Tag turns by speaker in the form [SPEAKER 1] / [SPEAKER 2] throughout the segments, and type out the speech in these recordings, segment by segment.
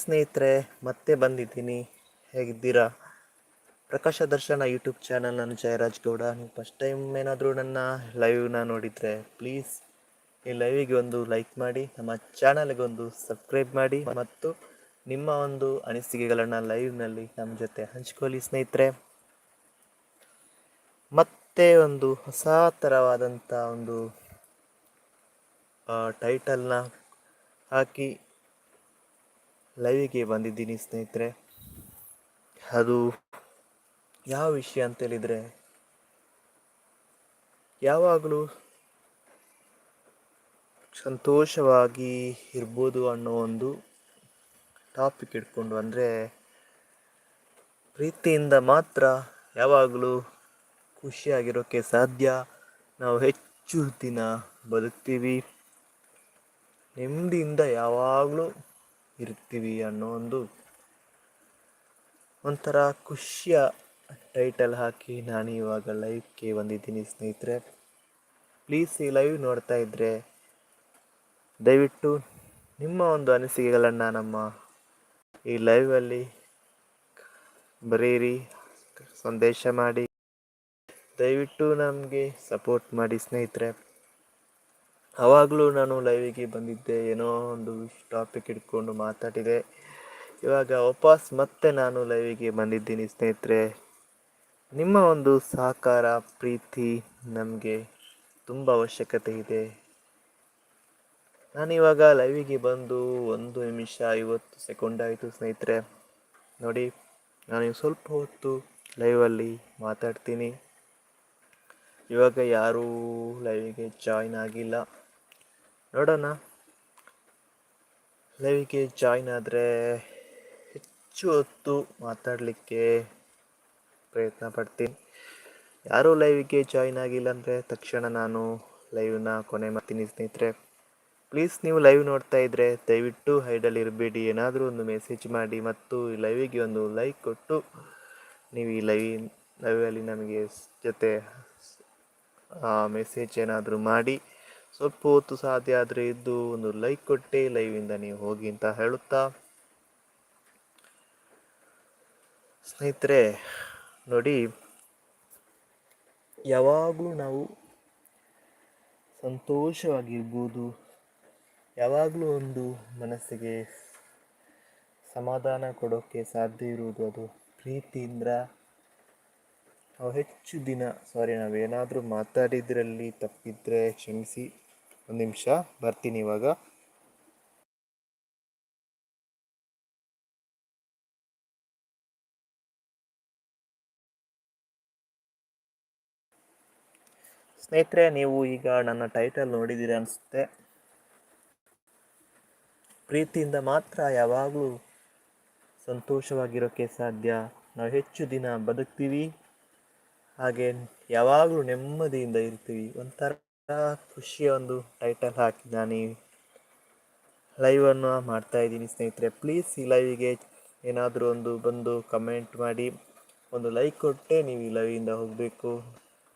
[SPEAKER 1] ಸ್ನೇಹಿತರೆ, ಮತ್ತೆ ಬಂದಿದ್ದೀನಿ. ಹೇಗಿದ್ದೀರಾ? ಪ್ರಕಾಶ ದರ್ಶನ ಯೂಟ್ಯೂಬ್ ಚಾನಲ್ ನಾನು ಜಯರಾಜ್ ಗೌಡ. ನೀವು ಫಸ್ಟ್ ಟೈಮ್ ಏನಾದರೂ ನನ್ನ ಲೈವ್ನ ನೋಡಿದರೆ ಪ್ಲೀಸ್ ಈ ಲೈವಿಗೆ ಒಂದು ಲೈಕ್ ಮಾಡಿ, ನಮ್ಮ ಚಾನಲ್ಗೆ ಒಂದು ಸಬ್ಸ್ಕ್ರೈಬ್ ಮಾಡಿ, ಮತ್ತು ನಿಮ್ಮ ಒಂದು ಅನಿಸಿಕೆಗಳನ್ನು ಲೈವ್ನಲ್ಲಿ ನಮ್ಮ ಜೊತೆ ಹಂಚ್ಕೊಳ್ಳಿ ಸ್ನೇಹಿತರೆ. ಮತ್ತೆ ಒಂದು ಹೊಸ ಥರವಾದಂಥ ಒಂದು ಟೈಟಲ್ನ ಹಾಕಿ ಲೈವಿಗೆ ಬಂದಿದ್ದೀನಿ ಸ್ನೇಹಿತರೆ. ಅದು ಯಾವ ವಿಷಯ ಅಂತೇಳಿದರೆ, ಯಾವಾಗಲೂ ಸಂತೋಷವಾಗಿ ಇರ್ಬೋದು ಅನ್ನೋ ಒಂದು ಟಾಪಿಕ್ ಇಟ್ಕೊಂಡು ಅಂದರೆ, ಪ್ರೀತಿಯಿಂದ ಮಾತ್ರ ಯಾವಾಗಲೂ ಖುಷಿಯಾಗಿರೋಕ್ಕೆ ಸಾಧ್ಯ. ನಾವು ಹೆಚ್ಚು ದಿನ ಬದುಕ್ತೀವಿ. ನೆಮ್ಮದಿಯಿಂದ ಯಾವಾಗಲೂ ಇರ್ತೀವಿ ಅನ್ನೋ ಒಂದು ಒಂಥರ ಖುಷಿಯ ಟೈಟಲ್ ಹಾಕಿ ನಾನು ಇವಾಗ ಲೈವ್ಗೆ ಬಂದಿದ್ದೀನಿ ಸ್ನೇಹಿತರೆ. ಪ್ಲೀಸ್ ಈ ಲೈವ್ ನೋಡ್ತಾ ಇದ್ದರೆ ದಯವಿಟ್ಟು ನಿಮ್ಮ ಒಂದು ಅನಿಸಿಕೆಗಳನ್ನು ನಮ್ಮ ಈ ಲೈವಲ್ಲಿ ಬರೆಯಿರಿ, ಸಂದೇಶ ಮಾಡಿ. ದಯವಿಟ್ಟು ನಮಗೆ ಸಪೋರ್ಟ್ ಮಾಡಿ ಸ್ನೇಹಿತರೆ. ಆವಾಗಲೂ ನಾನು ಲೈವಿಗೆ ಬಂದಿದ್ದೆ, ಏನೋ ಒಂದು ಟಾಪಿಕ್ ಇಟ್ಕೊಂಡು ಮಾತಾಡಿದೆ. ಇವಾಗ ವಾಪಸ್ ಮತ್ತೆ ನಾನು ಲೈವಿಗೆ ಬಂದಿದ್ದೀನಿ ಸ್ನೇಹಿತರೆ. ನಿಮ್ಮ ಒಂದು ಸಹಕಾರ, ಪ್ರೀತಿ ನಮಗೆ ತುಂಬ ಅವಶ್ಯಕತೆ ಇದೆ. ನಾನಿವಾಗ ಲೈವಿಗೆ ಬಂದು ಒಂದು ನಿಮಿಷ ಐವತ್ತು ಸೆಕೆಂಡ್ ಆಯಿತು ಸ್ನೇಹಿತರೆ. ನೋಡಿ, ನಾನು ಸ್ವಲ್ಪ ಹೊತ್ತು ಲೈವಲ್ಲಿ ಮಾತಾಡ್ತೀನಿ. ಇವಾಗ ಯಾರೂ ಲೈವಿಗೆ ಜಾಯ್ನ್ ಆಗಿಲ್ಲ. ನೋಡೋಣ ಲೈವಿಗೆ ಜಾಯ್ನ್ ಆದರೆ ಹೆಚ್ಚು ಹೊತ್ತು ಮಾತಾಡಲಿಕ್ಕೆ ಪ್ರಯತ್ನ ಪಡ್ತೀನಿ. ಯಾರೂ ಲೈವಿಗೆ ಜಾಯ್ನ್ ಆಗಿಲ್ಲ ಅಂದರೆ ತಕ್ಷಣ ನಾನು ಲೈವ್ನ ಕೊನೆ ಮಾಡ್ತೀನಿ ಸ್ನೇಹಿತರೆ. ಪ್ಲೀಸ್ ನೀವು ಲೈವ್ ನೋಡ್ತಾ ಇದ್ದರೆ ದಯವಿಟ್ಟು ಹೈಡಲ್ಲಿ ಇರಬೇಡಿ. ಏನಾದರೂ ಒಂದು ಮೆಸೇಜ್ ಮಾಡಿ ಮತ್ತು ಈ ಲೈವಿಗೆ ಒಂದು ಲೈಕ್ ಕೊಟ್ಟು ನೀವು ಈ ಲೈವ್ ಲೈವಲ್ಲಿ ನಮಗೆ ಜೊತೆ ಮೆಸೇಜ್ ಏನಾದರೂ ಮಾಡಿ. ಸ್ವಲ್ಪ ಹೊತ್ತು ಸಾಧ್ಯ ಆದರೆ ಇದ್ದು ಒಂದು ಲೈಕ್ ಕೊಟ್ಟೆ ಲೈವಿಂದ ನೀವು ಹೋಗಿ ಅಂತ ಹೇಳುತ್ತಾ? ಸ್ನೇಹಿತರೆ, ನೋಡಿ, ಯಾವಾಗಲೂ ನಾವು ಸಂತೋಷವಾಗಿರ್ಬೋದು. ಯಾವಾಗಲೂ ಒಂದು ಮನಸ್ಸಿಗೆ ಸಮಾಧಾನ ಕೊಡೋಕ್ಕೆ ಸಾಧ್ಯ ಇರುವುದು ಅದು ಪ್ರೀತಿಯಿಂದ. ನಾವು ಹೆಚ್ಚು ದಿನ ಸಾರಿ ನಾವೇನಾದರೂ ಮಾತಾಡಿದ್ರಲ್ಲಿ ತಪ್ಪಿದ್ರೆ ಕ್ಷಮಿಸಿ. ಒಂದು ನಿಮಿಷ, ಬರ್ತೀನಿ ಇವಾಗ. ಸ್ನೇಹಿತರೆ, ನೀವು ಈಗ ನನ್ನ ಟೈಟಲ್ ನೋಡಿದ್ದೀರಾ ಅನಿಸುತ್ತೆ. ಪ್ರೀತಿಯಿಂದ ಮಾತ್ರ ಯಾವಾಗಲೂ ಸಂತೋಷವಾಗಿರೋಕ್ಕೆ ಸಾಧ್ಯ. ನಾವು ಹೆಚ್ಚು ದಿನ ಬದುಕ್ತೀವಿ. ಹಾಗೆ ಯಾವಾಗಲೂ ನೆಮ್ಮದಿಯಿಂದ ಇರ್ತೀವಿ. ಒಂಥರ ಖುಷಿಯ ಒಂದು ಟೈಟಲ್ ಹಾಕಿ ನಾನು ಈ ಲೈವನ್ನು ಮಾಡ್ತಾ ಇದ್ದೀನಿ ಸ್ನೇಹಿತರೆ. ಪ್ಲೀಸ್ ಈ ಲೈವಿಗೆ ಏನಾದರೂ ಒಂದು ಬಂದು ಕಮೆಂಟ್ ಮಾಡಿ. ಒಂದು ಲೈಕ್ ಕೊಟ್ಟೆ ನೀವು ಈ ಲೈವಿಂದ ಹೋಗಬೇಕು.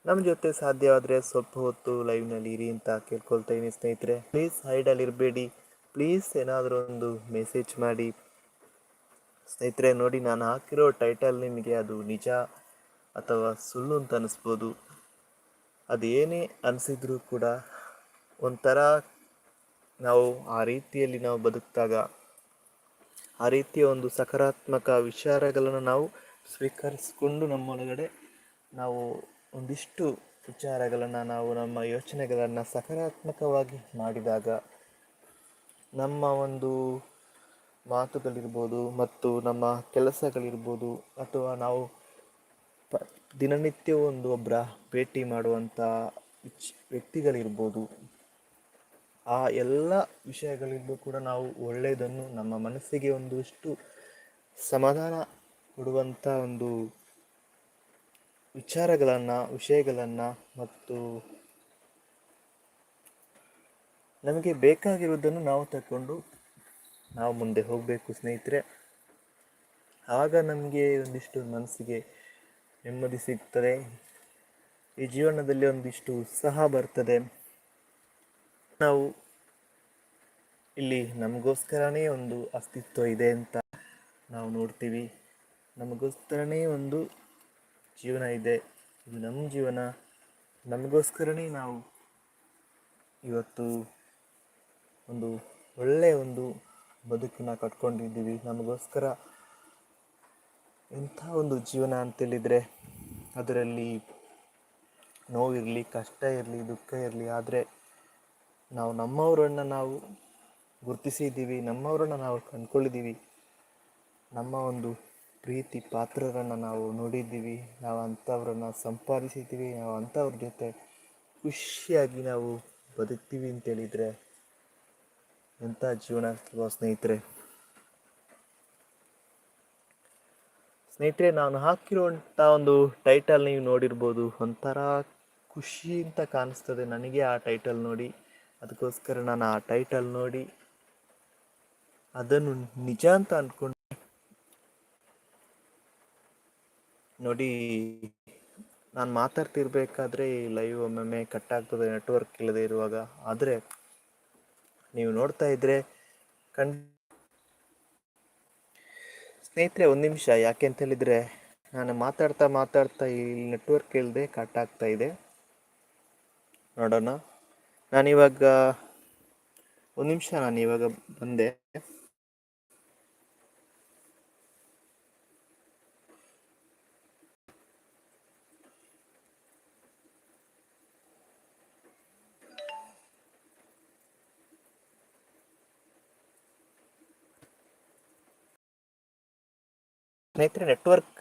[SPEAKER 1] ನಮ್ಮ ಜೊತೆ ಸಾಧ್ಯವಾದರೆ ಸ್ವಲ್ಪ ಹೊತ್ತು ಲೈವ್ನಲ್ಲಿ ಇರಿ ಅಂತ ಕೇಳ್ಕೊಳ್ತಾ ಇದ್ದೀನಿ ಸ್ನೇಹಿತರೆ. ಪ್ಲೀಸ್ ಹೈಡಲ್ಲಿ ಇರಬೇಡಿ. ಪ್ಲೀಸ್ ಏನಾದರೂ ಒಂದು ಮೆಸೇಜ್ ಮಾಡಿ. ಸ್ನೇಹಿತರೆ, ನೋಡಿ ನಾನು ಹಾಕಿರೋ ಟೈಟಲ್ ನಿಮಗೆ ಅದು ನಿಜ ಅಥವಾ ಸುಳ್ಳು ಅಂತ ಅನ್ನಿಸ್ಬೋದು ಅದೇನೇ ಅನಿಸಿದ್ರೂ ಕೂಡ ಒಂಥರ ನಾವು ಆ ರೀತಿಯಲ್ಲಿ ನಾವು ಬದುಕಿದಾಗ ಆ ರೀತಿಯ ಒಂದು ಸಕಾರಾತ್ಮಕ ವಿಚಾರಗಳನ್ನು ನಾವು ಸ್ವೀಕರಿಸಿಕೊಂಡು ನಮ್ಮೊಳಗಡೆ ನಾವು ಒಂದಿಷ್ಟು ವಿಚಾರಗಳನ್ನು ನಾವು ನಮ್ಮ ಯೋಚನೆಗಳನ್ನು ಸಕಾರಾತ್ಮಕವಾಗಿ ಮಾಡಿದಾಗ ನಮ್ಮ ಒಂದು ಮಾತುಗಳಿರ್ಬೋದು ಮತ್ತು ನಮ್ಮ ಕೆಲಸಗಳಿರ್ಬೋದು ಅಥವಾ ನಾವು ಪ ದಿನನಿತ್ಯ ಒಂದು ಒಬ್ಬರ ಭೇಟಿ ಮಾಡುವಂಥ ವ್ಯಕ್ತಿಗಳಿರ್ಬೋದು. ಆ ಎಲ್ಲ ವಿಷಯಗಳಿಂದ ಕೂಡ ನಾವು ಒಳ್ಳೆಯದನ್ನು ನಮ್ಮ ಮನಸ್ಸಿಗೆ ಒಂದಷ್ಟು ಸಮಾಧಾನ ಕೊಡುವಂಥ ಒಂದು ವಿಚಾರಗಳನ್ನು, ವಿಷಯಗಳನ್ನು ಮತ್ತು ನಮಗೆ ಬೇಕಾಗಿರುವುದನ್ನು ನಾವು ತಗೊಂಡು ನಾವು ಮುಂದೆ ಹೋಗಬೇಕು ಸ್ನೇಹಿತರೆ. ಆಗ ನಮಗೆ ಒಂದಿಷ್ಟು ಮನಸ್ಸಿಗೆ ನೆಮ್ಮದಿ ಸಿಗ್ತದೆ. ಈ ಜೀವನದಲ್ಲಿ ಒಂದಿಷ್ಟು ಉತ್ಸಾಹ ಬರ್ತದೆ. ನಾವು ಇಲ್ಲಿ ನಮಗೋಸ್ಕರನೇ ಒಂದು ಅಸ್ತಿತ್ವ ಇದೆ ಅಂತ ನಾವು ನೋಡ್ತೀವಿ. ನಮಗೋಸ್ಕರನೇ ಒಂದು ಜೀವನ ಇದೆ. ಇದು ನಮ್ಮ ಜೀವನ. ನಮಗೋಸ್ಕರನೇ ನಾವು ಇವತ್ತು ಒಂದು ಒಳ್ಳೆಯ ಒಂದು ಬದುಕಿನ ಕಟ್ಕೊಂಡಿದ್ದೀವಿ. ನಮಗೋಸ್ಕರ ಇಂಥ ಒಂದು ಜೀವನ ಅಂತೇಳಿದರೆ ಅದರಲ್ಲಿ ನೋವಿರಲಿ, ಕಷ್ಟ ಇರಲಿ, ದುಃಖ ಇರಲಿ, ಆದರೆ ನಾವು ನಮ್ಮವರನ್ನು ನಾವು ಗುರುತಿಸಿದ್ದೀವಿ, ನಮ್ಮವರನ್ನು ನಾವು ಕಂಡ್ಕೊಂಡಿದ್ದೀವಿ ನಮ್ಮ ಒಂದು ಪ್ರೀತಿ ಪಾತ್ರರನ್ನು ನಾವು ನೋಡಿದ್ದೀವಿ, ನಾವು ಅಂಥವ್ರನ್ನ ಸಂಪಾದಿಸಿದ್ದೀವಿ, ನಾವು ಅಂಥವ್ರ ಜೊತೆ ಖುಷಿಯಾಗಿ ನಾವು ಬದುಕ್ತೀವಿ ಅಂತೇಳಿದರೆ ಎಂಥ ಜೀವನ, ಸ್ನೇಹಿತರೆ? ಸ್ನೇಹಿತರೆ, ನಾನು ಹಾಕಿರುವಂಥ ಒಂದು ಟೈಟಲ್ ನೀವು ನೋಡಿರ್ಬೋದು. ಒಂಥರ ಖುಷಿ ಅಂತ ಕಾಣಿಸ್ತದೆ ನನಗೆ ಆ ಟೈಟಲ್ ನೋಡಿ. ಅದಕ್ಕೋಸ್ಕರ ನಾನು ಆ ಟೈಟಲ್ ನೋಡಿ. ಅದನ್ನು ನಿಜ ಅಂತ ಅಂದ್ಕೊಂಡು ನೋಡಿ, ನಾನು ಮಾತಾಡ್ತಿರ್ಬೇಕಾದ್ರೆ ಲೈವ್ ಒಮ್ಮೊಮ್ಮೆ ಕಟ್ ಆಗ್ತದೆ ನೆಟ್ವರ್ಕ್ ಇಲ್ಲದೆ ಇರುವಾಗ. ಆದರೆ, ನೀವು ನೋಡ್ತಾ ಇದ್ರೆ ಕಣ್ ಸ್ನೇಹಿತರೆ, ಒಂದು ನಿಮಿಷ. ಯಾಕೆ ಅಂತ ಹೇಳಿದರೆ ನಾನು ಮಾತಾಡ್ತಾ ಮಾತಾಡ್ತಾ ಇಲ್ಲಿ ನೆಟ್ವರ್ಕ್ ಇಲ್ಲದೆ ಕಟ್ ಆಗ್ತಾ ಇದೆ. ನೋಡೋಣ. ನಾನಿವಾಗ ಒಂದು ನಿಮಿಷ, ನಾನು ಇವಾಗ ಬಂದೆ. ಸ್ನೇಹಿತರೆ ನೆಟ್ವರ್ಕ್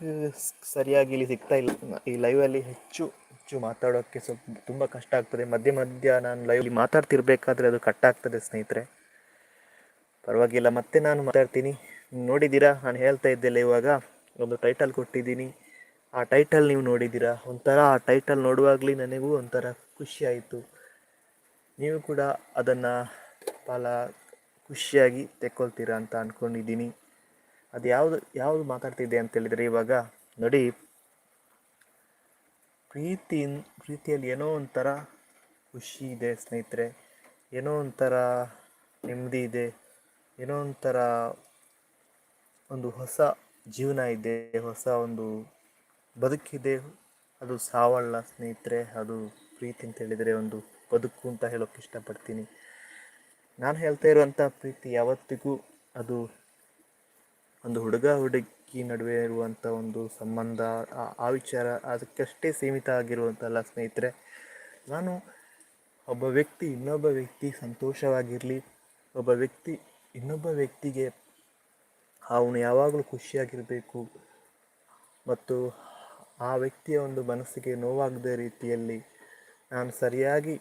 [SPEAKER 1] ಸರಿಯಾಗಿ ಇಲ್ಲಿ ಸಿಗ್ತಾ ಇಲ್ಲ. ಈ ಲೈವಲ್ಲಿ ಹೆಚ್ಚು ಹೆಚ್ಚು ಮಾತಾಡೋಕ್ಕೆ ಸ್ವಲ್ಪ ತುಂಬ ಕಷ್ಟ ಆಗ್ತದೆ. ಮಧ್ಯ ಮಧ್ಯ ನಾನು ಲೈವಲ್ಲಿ ಮಾತಾಡ್ತಿರ್ಬೇಕಾದ್ರೆ ಅದು ಕಟ್ ಆಗ್ತದೆ ಸ್ನೇಹಿತರೆ. ಪರವಾಗಿಲ್ಲ, ಮತ್ತೆ ನಾನು ಮಾತಾಡ್ತೀನಿ. ನೋಡಿದ್ದೀರಾ? ನಾನು ಹೇಳ್ತಾ ಇದ್ದೆಲ್ಲ ಇವಾಗ. ಒಂದು ಟೈಟಲ್ ಕೊಟ್ಟಿದ್ದೀನಿ. ಆ ಟೈಟಲ್ ನೀವು ನೋಡಿದ್ದೀರಾ? ಒಂಥರ ಆ ಟೈಟಲ್ ನೋಡುವಾಗಲೇ ನನಗೂ ಒಂಥರ ಆಯಿತು. ನೀವು ಕೂಡ ಅದನ್ನು ಭಾಳ ಖುಷಿಯಾಗಿ ತೆಕ್ಕೊಳ್ತೀರಾ ಅಂತ ಅಂದ್ಕೊಂಡಿದ್ದೀನಿ ಅದು ಯಾವುದು ಯಾವುದು ಮಾತಾಡ್ತಿದೆ ಅಂತ ಹೇಳಿದರೆ ಇವಾಗ ನೋಡಿ ಪ್ರೀತಿ ಪ್ರೀತಿಯಲ್ಲಿ ಏನೋ ಒಂಥರ ಖುಷಿ ಇದೆ ಸ್ನೇಹಿತರೆ, ಏನೋ ಒಂಥರ ನೆಮ್ಮದಿ ಇದೆ, ಏನೋ ಒಂಥರ ಒಂದು ಹೊಸ ಜೀವನ ಇದೆ, ಹೊಸ ಒಂದು ಬದುಕಿದೆ ಅದು ಸಾವಳ್ಳ ಸ್ನೇಹಿತರೆ, ಅದು ಪ್ರೀತಿ ಅಂತ ಹೇಳಿದರೆ ಒಂದು ಬದುಕು ಅಂತ ಹೇಳೋಕ್ಕೆ ಇಷ್ಟಪಡ್ತೀನಿ. ನಾನು ಹೇಳ್ತಾ ಇರುವಂಥ ಪ್ರೀತಿ ಯಾವತ್ತಿಗೂ ಅದು ಒಂದು ಹುಡುಗ ಹುಡುಗಿ ನಡುವೆ ಇರುವಂಥ ಒಂದು ಸಂಬಂಧ, ಆ ವಿಚಾರ ಅದಕ್ಕಷ್ಟೇ ಸೀಮಿತ ಆಗಿರುವಂಥಲ್ಲ ಸ್ನೇಹಿತರೆ. ನಾನು ಒಬ್ಬ ವ್ಯಕ್ತಿ, ಇನ್ನೊಬ್ಬ ವ್ಯಕ್ತಿ ಸಂತೋಷವಾಗಿರಲಿ, ಒಬ್ಬ ವ್ಯಕ್ತಿ, ಇನ್ನೊಬ್ಬ ವ್ಯಕ್ತಿಗೆ ಅವನು ಯಾವಾಗಲೂ ಖುಷಿಯಾಗಿರಬೇಕು ಮತ್ತು ಆ ವ್ಯಕ್ತಿಯ ಒಂದು ಮನಸ್ಸಿಗೆ ನೋವಾಗದ ರೀತಿಯಲ್ಲಿ ನಾನು ಸರಿಯಾಗಿ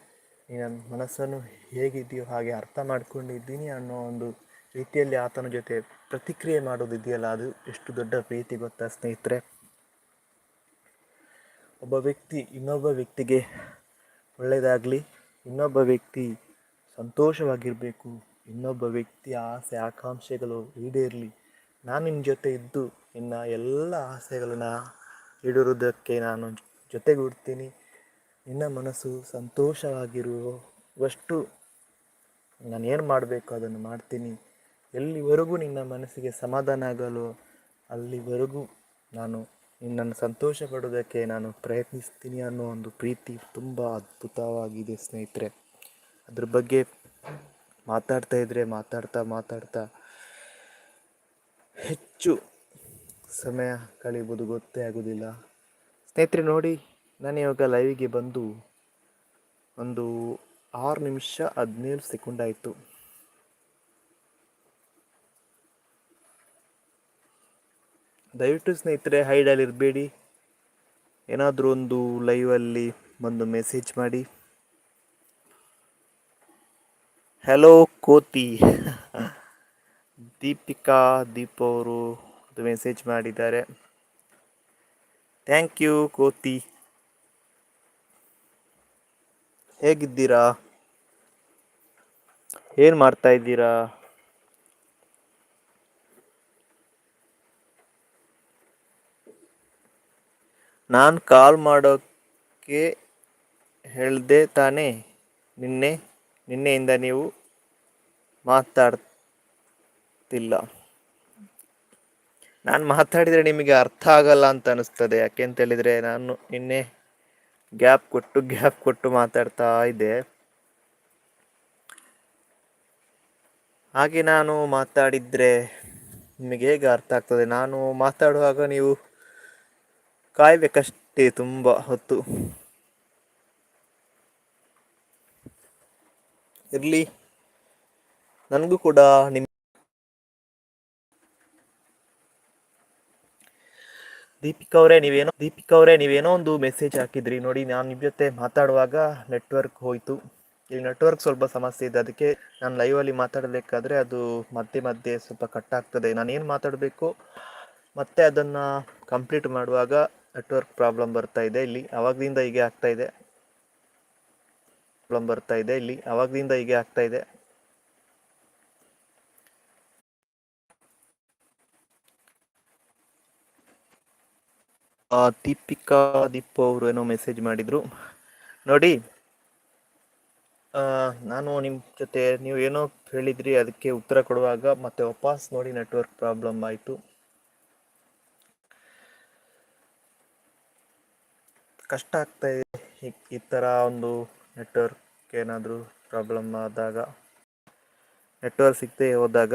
[SPEAKER 1] ನನ್ನ ಮನಸ್ಸನ್ನು ಹೇಗಿದೆಯೋ ಹಾಗೆ ಅರ್ಥ ಮಾಡ್ಕೊಂಡಿದ್ದೀನಿ ಅನ್ನೋ ಒಂದು ರೀತಿಯಲ್ಲಿ ಆತನ ಜೊತೆ ಪ್ರತಿಕ್ರಿಯೆ ಮಾಡೋದಿದೆಯಲ್ಲ, ಅದು ಎಷ್ಟು ದೊಡ್ಡ ಪ್ರೀತಿ ಗೊತ್ತಾ ಸ್ನೇಹಿತರೆ? ಒಬ್ಬ ವ್ಯಕ್ತಿ ಇನ್ನೊಬ್ಬ ವ್ಯಕ್ತಿಗೆ ಒಳ್ಳೆಯದಾಗಲಿ, ಇನ್ನೊಬ್ಬ ವ್ಯಕ್ತಿ ಸಂತೋಷವಾಗಿರಬೇಕು, ಇನ್ನೊಬ್ಬ ವ್ಯಕ್ತಿಯ ಆಸೆ, ಆಕಾಂಕ್ಷೆಗಳು ಈಡೇರಲಿ, ನಾನು ನಿಮ್ಮ ಜೊತೆ ಇದ್ದು ನಿನ್ನ ಎಲ್ಲ ಆಸೆಗಳನ್ನ ಈಡಿರುವುದಕ್ಕೆ ನಾನು ಜೊತೆಗೂಡ್ತೀನಿ ನಿನ್ನ ಮನಸ್ಸು ಸಂತೋಷವಾಗಿರುವಷ್ಟು ನಾನು ಏನು ಮಾಡಬೇಕು ಅದನ್ನು ಮಾಡ್ತೀನಿ. ಎಲ್ಲಿವರೆಗೂ ನಿನ್ನ ಮನಸ್ಸಿಗೆ ಸಮಾಧಾನ ಆಗಲು, ಅಲ್ಲಿವರೆಗೂ ನಾನು ನಿನ್ನನ್ನು ಸಂತೋಷ ಪಡೋದಕ್ಕೆ ನಾನು ಪ್ರಯತ್ನಿಸ್ತೀನಿ ಅನ್ನೋ ಒಂದು ಪ್ರೀತಿ ತುಂಬ ಅದ್ಭುತವಾಗಿದೆ ಸ್ನೇಹಿತರೆ. ಅದ್ರ ಬಗ್ಗೆ ಮಾತಾಡ್ತಾ ಇದ್ದರೆ ಮಾತಾಡ್ತಾ ಮಾತಾಡ್ತಾ ಹೆಚ್ಚು ಸಮಯ ಕಳೀಬೋದು ಗೊತ್ತೇ ಆಗೋದಿಲ್ಲ. ಸ್ನೇಹಿತರೆ, ನೋಡಿ, ನಾನು ಇವಾಗ ಲೈವಿಗೆ ಬಂದು ಒಂದು ಆರು ನಿಮಿಷ ಹದಿನೇಳು ಸೆಕೆಂಡ್ ಆಯಿತು. ದಯವಿಟ್ಟು ಸ್ನೇಹಿತರೆ ಹೈಡಲ್ಲಿ ಇರಬೇಡಿ. ಏನಾದರೂ ಒಂದು ಲೈವಲ್ಲಿ ಒಂದು ಮೆಸೇಜ್ ಮಾಡಿ. ಹಲೋ ಕೋತಿ. ದೀಪಿಕಾ ದೀಪ್ ಅವರು ಮೆಸೇಜ್ ಮಾಡಿದ್ದಾರೆ. ಥ್ಯಾಂಕ್ ಯು ಕೋತಿ. ಹೇಗಿದ್ದೀರಾ? ಏನು ಮಾಡ್ತಾ ಇದ್ದೀರಾ? ನಾನು ಕಾಲ್ ಮಾಡೋಕ್ಕೆ ಹೇಳಿದೆ ತಾನೇ? ನಿನ್ನೆ, ನಿನ್ನೆಯಿಂದ ನೀವು ಮಾತಾಡ್ತಿಲ್ಲ. ನಾನು ಮಾತಾಡಿದರೆ ನಿಮಗೆ ಅರ್ಥ ಆಗಲ್ಲ ಅಂತ ಅನಿಸ್ತದೆ. ಯಾಕೆಂತ ಹೇಳಿದರೆ ನಾನು ನಿನ್ನೆ ಗ್ಯಾಪ್ ಕೊಟ್ಟು ಗ್ಯಾಪ್ ಕೊಟ್ಟು ಮಾತಾಡ್ತಾ ಇದ್ದೆ. ಹಾಗೆ ನಾನು ಮಾತಾಡಿದರೆ ನಿಮಗೆ ಹೇಗೆ ಅರ್ಥ ಆಗ್ತದೆ? ನಾನು ಮಾತಾಡುವಾಗ ನೀವು ಕಾಯ್ಬೇಕಷ್ಟೇ ತುಂಬ ಹೊತ್ತು. ಇರಲಿ, ನನಗೂ ಕೂಡ ನಿಮ್ಮ ದೀಪಿಕಾ ಅವರೇ, ನೀವೇನೋ, ದೀಪಿಕಾ ಅವರೇ, ನೀವೇನೋ ಒಂದು ಮೆಸೇಜ್ ಹಾಕಿದ್ರಿ. ನೋಡಿ, ನಾನು ನಿಮ್ಮ ಜೊತೆ ಮಾತಾಡುವಾಗ ನೆಟ್ವರ್ಕ್ ಹೋಯಿತು. ಇಲ್ಲಿ ನೆಟ್ವರ್ಕ್ ಸ್ವಲ್ಪ ಸಮಸ್ಯೆ ಇದೆ. ಅದಕ್ಕೆ ನಾನು ಲೈವಲ್ಲಿ ಮಾತಾಡಬೇಕಾದ್ರೆ ಅದು ಮಧ್ಯೆ ಮಧ್ಯೆ ಸ್ವಲ್ಪ ಕಟ್ ಆಗ್ತದೆ. ನಾನು ಏನು ಮಾತಾಡಬೇಕು? ಮತ್ತೆ ಅದನ್ನು ಕಂಪ್ಲೀಟ್ ಮಾಡುವಾಗ ನೆಟ್ವರ್ಕ್ ಪ್ರಾಬ್ಲಮ್ ಬರ್ತಾ ಇದೆ. ಇಲ್ಲಿ ಅವಾಗದಿಂದ ಹೀಗೆ ಆಗ್ತಾ ಇದೆ. ಪ್ರಾಬ್ಲಮ್ ಬರ್ತಾ ಇದೆ. ಇಲ್ಲಿ ಅವಾಗದಿಂದ ಹೀಗೆ ಆಗ್ತಾ ಇದೆ. ದೀಪಿಕಾ ದೀಪ ಅವರು ಏನೋ ಮೆಸೇಜ್ ಮಾಡಿದ್ರು. ನೋಡಿ ನಾನು ನಿಮ್ಮ ಜೊತೆ, ನೀವು ಏನೋ ಹೇಳಿದ್ರಿ, ಅದಕ್ಕೆ ಉತ್ತರ ಕೊಡುವಾಗ ಮತ್ತೆ ವಾಪಸ್ ನೋಡಿ ನೆಟ್ವರ್ಕ್ ಪ್ರಾಬ್ಲಮ್ ಆಯಿತು. ಕಷ್ಟ ಆಗ್ತಾ ಇದೆ. ಈ ಥರ ಒಂದು ನೆಟ್ವರ್ಕ್ ಏನಾದರೂ ಪ್ರಾಬ್ಲಮ್ ಆದಾಗ ನೆಟ್ವರ್ಕ್ ಸಿಗದೆ ಹೋದಾಗ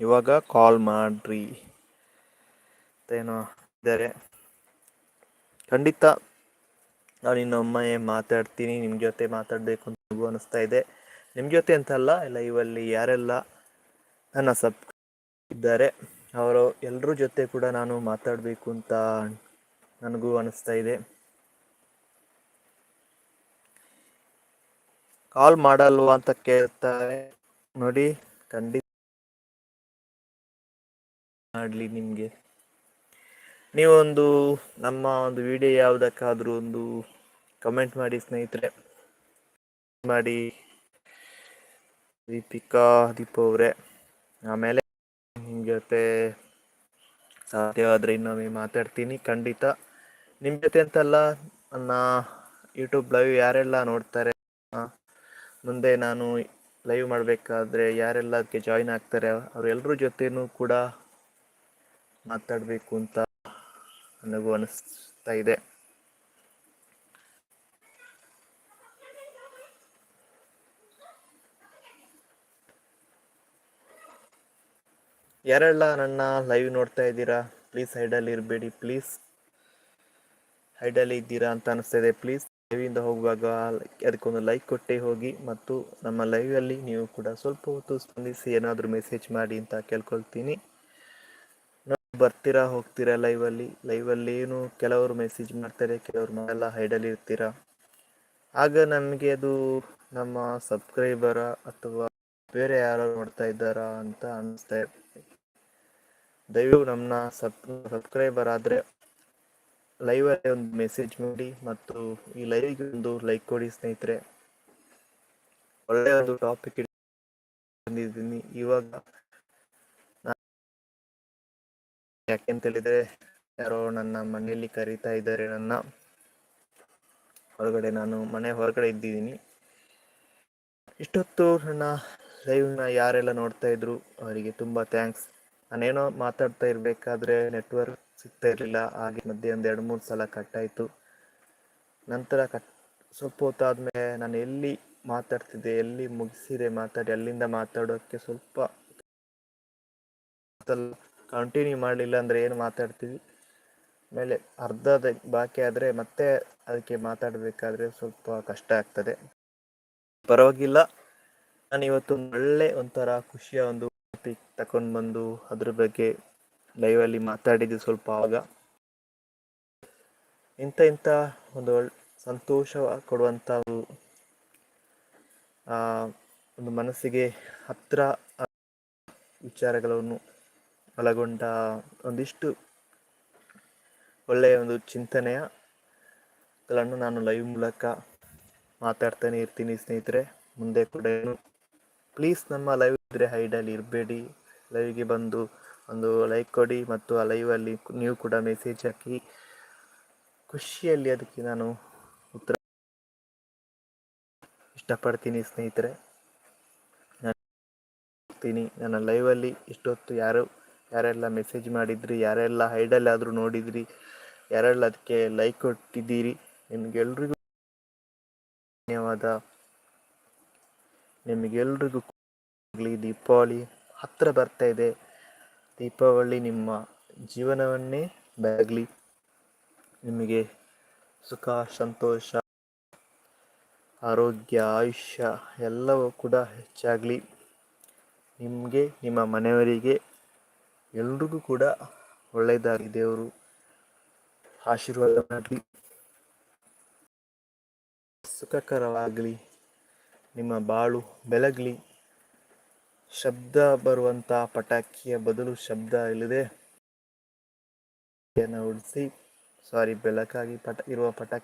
[SPEAKER 1] ಇವಾಗ ಕಾಲ್ ಮಾಡ್ರಿ ಏನೋ ಇದ್ದಾರೆ. ಖಂಡಿತ ನಾನು ಇನ್ನೊಮ್ಮೆ ಮಾತಾಡ್ತೀನಿ ನಿಮ್ಮ ಜೊತೆ ಮಾತಾಡಬೇಕು ಅಂತ ಅನಿಸ್ತಾ ಇದೆ. ನಿಮ್ಮ ಜೊತೆ ಅಂತಲ್ಲ ಲೈವಲ್ಲಿ ಯಾರೆಲ್ಲ ನನ್ನ ಸಬ್ ಇದ್ದಾರೆ. ಅವರು ಎಲ್ಲರ ಜೊತೆ ಕೂಡ ನಾನು ಮಾತಾಡಬೇಕು ಅಂತ ನನಗೂ ಅನಿಸ್ತಾ ಇದೆ. ಕಾಲ್ ಮಾಡಲ್ವಾ ಅಂತ ಕೇಳ್ತಾರೆ. ನೋಡಿ, ಖಂಡಿತ ಮಾಡಲಿ ನಿಮಗೆ. ನೀವೊಂದು ನಮ್ಮ ಒಂದು ವಿಡಿಯೋ ಯಾವುದಕ್ಕಾದರೂ ಒಂದು ಕಮೆಂಟ್ ಮಾಡಿ ಸ್ನೇಹಿತರೆ. ಮಾಡಿ ದೀಪಿಕಾ ದೀಪ ಅವರೇ. ಆಮೇಲೆ ಜೊತೆ ಸಾಧ್ಯವಾದ್ರೆ ಇನ್ನೊಮ್ಮೆ ಮಾತಾಡ್ತೀನಿ. ಖಂಡಿತ ನಿಮ್ಮ ಜೊತೆ ಅಂತಲ್ಲ ನನ್ನ ಯೂಟ್ಯೂಬ್ ಲೈವ್ ಯಾರೆಲ್ಲ ನೋಡ್ತಾರೆ ಮುಂದೆ ನಾನು ಲೈವ್ ಮಾಡಬೇಕಾದ್ರೆ ಯಾರೆಲ್ಲ ಅದಕ್ಕೆ ಜಾಯಿನ್ ಆಗ್ತಾರೆ ಅವರೆಲ್ಲರ ಜೊತೆನೂ ಕೂಡ ಮಾತಾಡಬೇಕು ಅಂತ ನನಗೂ ಅನಿಸ್ತಾ ಇದೆ. ಯಾರೆಲ್ಲ ನನ್ನ ಲೈವ್ ನೋಡ್ತಾ ಇದ್ದೀರಾ ಪ್ಲೀಸ್ ಹೈಡಲ್ಲಿ ಇರಬೇಡಿ ಪ್ಲೀಸ್ ಹೈಡಲ್ಲಿ ಇದ್ದೀರಾ ಅಂತ ಅನಿಸ್ತಿದೆ ಪ್ಲೀಸ್ ಲೈವಿಂದ ಹೋಗುವಾಗ ಅದಕ್ಕೊಂದು ಲೈಕ್ ಕೊಟ್ಟೆ ಹೋಗಿ ಮತ್ತು ನಮ್ಮ ಲೈವಲ್ಲಿ ನೀವು ಕೂಡ ಸ್ವಲ್ಪ ಹೊತ್ತು ಸ್ಪಂದಿಸಿ ಏನಾದರೂ ಮೆಸೇಜ್ ಮಾಡಿ ಅಂತ ಕೇಳ್ಕೊಳ್ತೀನಿ. ಬರ್ತೀರಾ, ಹೋಗ್ತೀರಾ ಲೈವಲ್ಲಿ ಲೈವಲ್ಲಿ ಏನು ಕೆಲವರು ಮೆಸೇಜ್ ಮಾಡ್ತಾರೆ ಕೆಲವರು ಮನೆಲ್ಲ ಹೈಡಲ್ಲಿ ಇರ್ತೀರಾ? ಆಗ ನಮಗೆ ಅದು ನಮ್ಮ ಸಬ್ಸ್ಕ್ರೈಬರ ಅಥವಾ ಬೇರೆ ಯಾರು ನೋಡ್ತಾ ಇದ್ದಾರಾ ಅಂತ ಅನಿಸ್ತಾ ದಯವು ನಮ್ಮ ಸಬ್ ಸಬ್ಸ್ಕ್ರೈಬರ್ ಆದರೆ ಲೈವಲ್ಲಿ ಒಂದು ಮೆಸೇಜ್ ಮಾಡಿ ಮತ್ತು ಈ ಲೈವ್ಗೆ ಒಂದು ಲೈಕ್ ಕೊಡಿ ಸ್ನೇಹಿತರೆ. ಒಳ್ಳೆಯ ಒಂದು ಟಾಪಿಕ್ ಬಂದಿದ್ದೀನಿ. ಇವಾಗ ಯಾಕೆಂತ ಹೇಳಿದ್ರೆ, ಯಾರೋ ನನ್ನ ಮನೆಯಲ್ಲಿ ಕರೀತಾ ಇದ್ದಾರೆ ನನ್ನ. ಹೊರಗಡೆ ನಾನು ಮನೆ ಹೊರಗಡೆ ಇದ್ದಿದ್ದೀನಿ. ಇಷ್ಟೊತ್ತು ನನ್ನ ಲೈವ್ನ ಯಾರೆಲ್ಲ ನೋಡ್ತಾ ಇದ್ರು, ಅವರಿಗೆ ತುಂಬ ಥ್ಯಾಂಕ್ಸ್ ನಾನೇನೋ ಮಾತಾಡ್ತಾ ಇರಬೇಕಾದ್ರೆ ನೆಟ್ವರ್ಕ್ ಸಿಗ್ತಾ ಇರಲಿಲ್ಲ. ಹಾಗೆ ಮಧ್ಯೆ ಒಂದು ಎರಡು ಮೂರು ಸಲ ಕಟ್ಟಾಯಿತು ನಂತರ ಕಟ್ ಸ್ವಲ್ಪ ಹೊತ್ತಾದ್ಮೇಲೆ ನಾನು ಎಲ್ಲಿ ಮಾತಾಡ್ತಿದ್ದೆ, ಎಲ್ಲಿ ಮುಗಿಸಿದೆ ಮಾತಾಡಿ, ಅಲ್ಲಿಂದ ಮಾತಾಡೋಕ್ಕೆ ಸ್ವಲ್ಪ ಕಂಟಿನ್ಯೂ ಮಾಡಲಿಲ್ಲ ಅಂದರೆ ಏನು ಮಾತಾಡ್ತೀವಿ? ಆಮೇಲೆ ಅರ್ಧದ ಬಾಕಿ ಆದರೆ ಮತ್ತೆ ಅದಕ್ಕೆ ಮಾತಾಡಬೇಕಾದ್ರೆ ಸ್ವಲ್ಪ ಕಷ್ಟ ಆಗ್ತದೆ. ಪರವಾಗಿಲ್ಲ. ನಾನು ಇವತ್ತು ಒಳ್ಳೆ ಒಂಥರ ಖುಷಿಯ ಒಂದು ಟಾಪಿಕ್ ತಗೊಂಡು ಬಂದು ಅದ್ರ ಬಗ್ಗೆ ಲೈವಲ್ಲಿ ಮಾತಾಡಿದ್ದು ಸ್ವಲ್ಪ ಆಗ ಇಂಥ ಇಂಥ ಒಂದು ಸಂತೋಷ ಕೊಡುವಂಥ ಒಂದು ಮನಸ್ಸಿಗೆ ಹತ್ತಿರ ವಿಚಾರಗಳನ್ನು ಒಳಗೊಂಡ ಒಂದಿಷ್ಟು ಒಳ್ಳೆಯ ಒಂದು ಚಿಂತನೆಯ ಗಳನ್ನು ನಾನು ಲೈವ್ ಮೂಲಕ ಮಾತಾಡ್ತಾನೆ ಇರ್ತೀನಿ ಸ್ನೇಹಿತರೆ. ಮುಂದೆ ಕೂಡ ಪ್ಲೀಸ್ ನಮ್ಮ ಲೈವ್ ಇದ್ದರೆ ಹೈಡಲ್ಲಿ ಇರಬೇಡಿ. ಲೈವ್ಗೆ ಬಂದು ಒಂದು ಲೈಕ್ ಕೊಡಿ ಮತ್ತು ಆ ಲೈವಲ್ಲಿ ನೀವು ಕೂಡ ಮೆಸೇಜ್ ಹಾಕಿ. ಖುಷಿಯಲ್ಲಿ ಅದಕ್ಕೆ ನಾನು ಉತ್ತರ ಇಷ್ಟಪಡ್ತೀನಿ ಸ್ನೇಹಿತರೆ. ನಾನು ನನ್ನ ಲೈವಲ್ಲಿ ಇಷ್ಟೊತ್ತು ಯಾರು, ಯಾರೆಲ್ಲ ಮೆಸೇಜ್ ಮಾಡಿದ್ರಿ, ಯಾರೆಲ್ಲ ಹೈಡಲ್ಲಾದರೂ ನೋಡಿದ್ರಿ, ಯಾರೆಲ್ಲ ಅದಕ್ಕೆ ಲೈಕ್ ಕೊಟ್ಟಿದ್ದೀರಿ, ನಿಮಗೆಲ್ರಿಗೂ ಧನ್ಯವಾದ. ನಿಮಗೆಲ್ರಿಗೂ ದೀಪಾವಳಿ ಹತ್ತಿರ ಬರ್ತಾ ಇದೆ. ದೀಪಾವಳಿ ನಿಮ್ಮ ಜೀವನವನ್ನೇ ಬೆಳಗಲಿ ನಿಮಗೆ ಸುಖ, ಸಂತೋಷ, ಆರೋಗ್ಯ, ಆಯುಷ್ಯ ಎಲ್ಲವೂ ಕೂಡ ಹೆಚ್ಚಾಗಲಿ. ನಿಮಗೆ, ನಿಮ್ಮ ಮನೆಯವರಿಗೆ ಎಲ್ರಿಗೂ ಕೂಡ ಒಳ್ಳೆಯದಾಗಲಿ ದೇವರು. ಆಶೀರ್ವಾದ ಮಾಡಲಿ. ಸುಖಕರವಾಗಲಿ. ನಿಮ್ಮ ಬಾಳು ಬೆಳಗಲಿ. ಶಬ್ದ ಬರುವಂಥ ಪಟಾಕಿಯ ಬದಲು ಶಬ್ದ ಇಲ್ಲದೆ ಉಡಿಸಿ. ಸಾರಿ ಬೆಳಕಾಗಿ ಪಟ, ಇರುವ ಪಟಾಕಿ